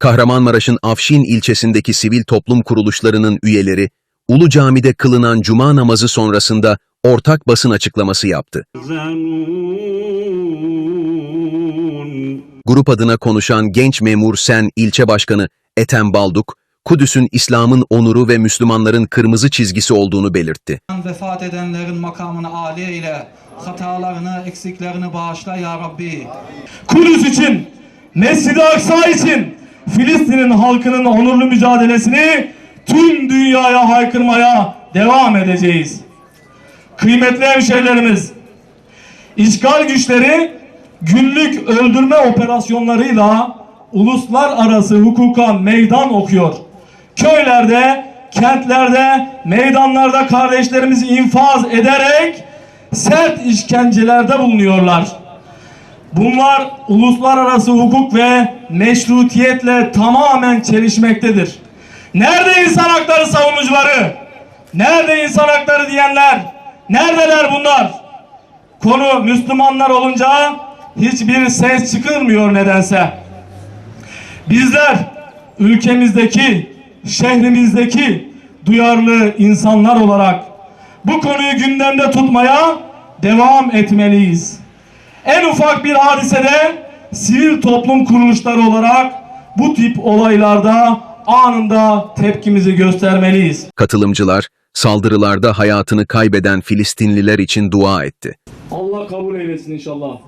Kahramanmaraş'ın Afşin ilçesindeki sivil toplum kuruluşlarının üyeleri, Ulu Cami'de kılınan cuma namazı sonrasında ortak basın açıklaması yaptı. Grup adına konuşan genç memur Sen ilçe başkanı Ethem Balduk, Kudüs'ün İslam'ın onuru ve Müslümanların kırmızı çizgisi olduğunu belirtti. Vefat edenlerin makamını âli eyle. Hatalarını, eksiklerini bağışla ya Rabbi. Kudüs için, Mescid-i Aksa için Filistin'in halkının onurlu mücadelesini tüm dünyaya haykırmaya devam edeceğiz. Kıymetli hemşehrilerimiz, işgal güçleri günlük öldürme operasyonlarıyla uluslararası hukuka meydan okuyor. Köylerde, kentlerde, meydanlarda kardeşlerimizi infaz ederek sert işkencelerde bulunuyorlar. Bunlar uluslararası hukuk ve meşrutiyetle tamamen çelişmektedir. Nerede insan hakları savunucuları? Nerede insan hakları diyenler? Neredeler bunlar? Konu Müslümanlar olunca hiçbir ses çıkılmıyor nedense. Bizler ülkemizdeki, şehrimizdeki duyarlı insanlar olarak bu konuyu gündemde tutmaya devam etmeliyiz. En ufak bir hadisede sivil toplum kuruluşları olarak bu tip olaylarda anında tepkimizi göstermeliyiz. Katılımcılar, saldırılarda hayatını kaybeden Filistinliler için dua etti. Allah kabul eylesin inşallah.